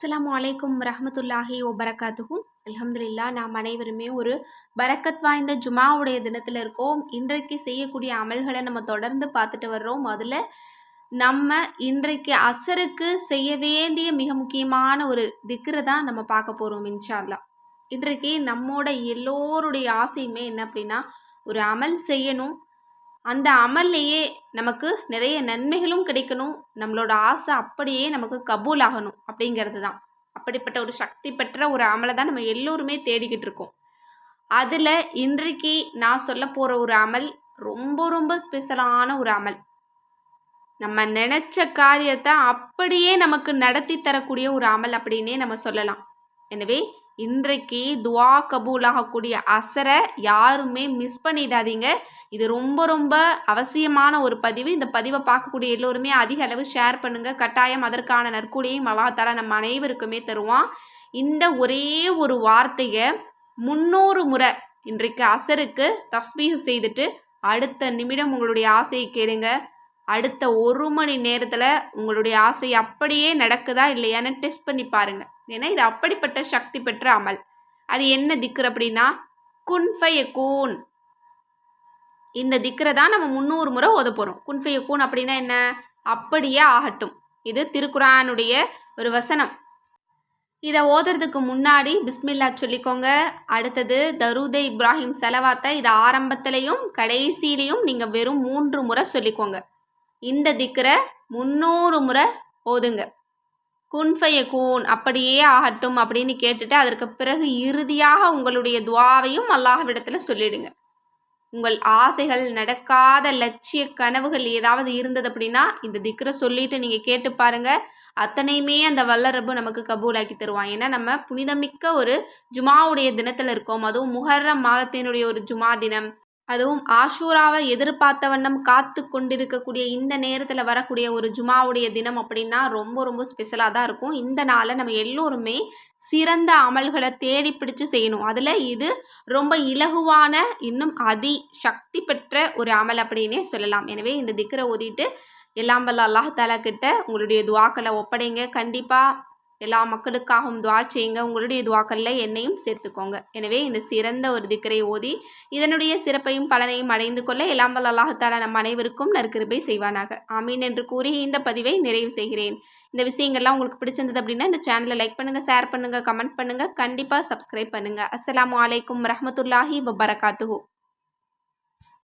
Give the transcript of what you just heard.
அஸ்லாம் அலைக்கும் ரஹமத்துல்லாஹி வபரகாத்துஹும் அலமதுல்லா நாம் அனைவருமே ஒரு பரக்கத் வாய்ந்த ஜுமாவுடைய தினத்தில் இருக்கோம். இன்றைக்கு செய்யக்கூடிய அமல்களை நம்ம தொடர்ந்து பார்த்துட்டு வர்றோம். அதில் நம்ம இன்றைக்கு அசருக்கு செய்ய வேண்டிய மிக முக்கியமான ஒரு திக்ரை தான் நம்ம பார்க்க போகிறோம் இன்ஷால்லா இன்றைக்கு நம்மோட எல்லோருடைய ஆசையுமே என்ன அப்படின்னா ஒரு அமல் செய்யணும். அந்த அமல்லையே நமக்கு நிறைய நன்மைகளும் கிடைக்கணும். நம்மளோட ஆசை அப்படியே நமக்கு கபூல் ஆகணும் அப்படிங்கிறது தான் அப்படிப்பட்ட ஒரு சக்தி பெற்ற ஒரு அமலை தான் நம்ம எல்லோருமே தேடிக்கிட்டு இருக்கோம். அதில் இன்றைக்கு நான் சொல்ல போகிற ஒரு அமல் ரொம்ப ரொம்ப ஸ்பெஷலான ஒரு அமல். நம்ம நினச்ச காரியத்தை அப்படியே நமக்கு நடத்தி தரக்கூடிய ஒரு அமல் அப்படின்னே நம்ம சொல்லலாம். எனவே இன்றைக்கு துவா கபூல் ஆகக்கூடிய அசரை யாருமே மிஸ் பண்ணிடாதீங்க. இது ரொம்ப ரொம்ப அவசியமான ஒரு பதிவு. இந்த பதிவை பார்க்கக்கூடிய எல்லோருமே அதிக அளவு ஷேர் பண்ணுங்கள் கட்டாயம் அதற்கான நற்கூலியும் அல்லாஹால நம்ம அனைவருக்குமே தருவான். இந்த ஒரே ஒரு வார்த்தையை முன்னூறு முறை இன்றைக்கு அசருக்கு தஸ்பீக செய்துட்டு அடுத்த நிமிடம் உங்களுடைய ஆசையை கேளுங்க. அடுத்த ஒரு மணி நேரத்தில் உங்களுடைய ஆசை அப்படியே நடக்குதா இல்லையான்னு டெஸ்ட் பண்ணி பாருங்கள் ஏன்னா இது அப்படிப்பட்ட சக்தி பெற்ற அமல். அது என்ன திக்ர் அப்படின்னா குன்ஃபைய கூன். இந்த திக்கரை தான் நம்ம முந்நூறு முறை ஓத போகிறோம் குன்ஃபைய கூன் அப்படின்னா என்ன? அப்படியே ஆகட்டும். இது திருக்குறானுடைய ஒரு வசனம். இதை ஓதுறதுக்கு முன்னாடி பிஸ்மில்லா சொல்லிக்கோங்க. அடுத்தது தருதை இப்ராஹிம் செலவாத்தை இதை ஆரம்பத்திலையும் கடைசியிலையும் நீங்கள் வெறும் மூன்று முறை சொல்லிக்கோங்க. இந்த திக்கரை முந்நூறு முறை ஓதுங்க குன்ஃபைய கூன் அப்படியே ஆகட்டும் அப்படின்னு கேட்டுட்டு அதற்கு பிறகு இறுதியாக உங்களுடைய துவாவையும் அல்லாஹ்விடத்தில் சொல்லிடுங்க. உங்கள் ஆசைகள் நடக்காத லட்சிய கனவுகள் ஏதாவது இருந்தது அப்படின்னா இந்த திக்கரை சொல்லிட்டு நீங்கள் கேட்டு பாருங்க. அத்தனையுமே அந்த வல்லரபு நமக்கு கபூலாக்கி தருவான். ஏன்னா நம்ம புனிதமிக்க ஒரு ஜுமாவுடைய தினத்தில் இருக்கோம். அதுவும் முஹர்ரம் மாதத்தினுடைய ஒரு ஜுமா தினம். அதுவும் ஆஷூராவை எதிர்பார்த்த வண்ணம் காத்து கொண்டிருக்கக்கூடிய இந்த நேரத்தில் வரக்கூடிய ஒரு ஜுமாவுடைய தினம் அப்படின்னா ரொம்ப ரொம்ப ஸ்பெஷலாக தான் இருக்கும். இந்த நாளை நம்ம எல்லோருமே சிறந்த அமல்களை தேடி பிடிச்சு செய்யணும். அதில் இது ரொம்ப இலகுவான இன்னும் அதி சக்தி பெற்ற ஒரு அமல் அப்படின்னே சொல்லலாம். எனவே இந்த திக்கரை ஓதிட்டு எல்லாம் வல்ல அல்லாஹ் அல்லாஹாலா கிட்ட உங்களுடைய துவாக்களை ஒப்படைங்க. கண்டிப்பாக எல்லா மக்களுக்காகவும் துவா செய்யுங்க. உங்களுடைய துவாக்களில் என்னையும் சேர்த்துக்கோங்க. எனவே இந்த சிறந்த ஒரு திக்கரை ஓதி இதனுடைய சிறப்பையும் பலனையும் அடைந்து கொள்ள எல்லாம் வல்ல அல்லாஹாலா நம் அனைவருக்கும் நற்கிருபை செய்வானாக. ஆமீன் என்று கூறி இந்த பதிவை நிறைவு செய்கிறேன். இந்த விஷயங்கள்லாம் உங்களுக்கு பிடிச்சிருந்தது அப்படின்னா இந்த சேனலை லைக் பண்ணுங்கள் ஷேர் பண்ணுங்கள் கமெண்ட் பண்ணுங்கள் கண்டிப்பாக சப்ஸ்கிரைப் பண்ணுங்கள் அஸ்லாம் வலைக்கம் ரஹமத்துல்லாஹி வபரகாத்துஹூ.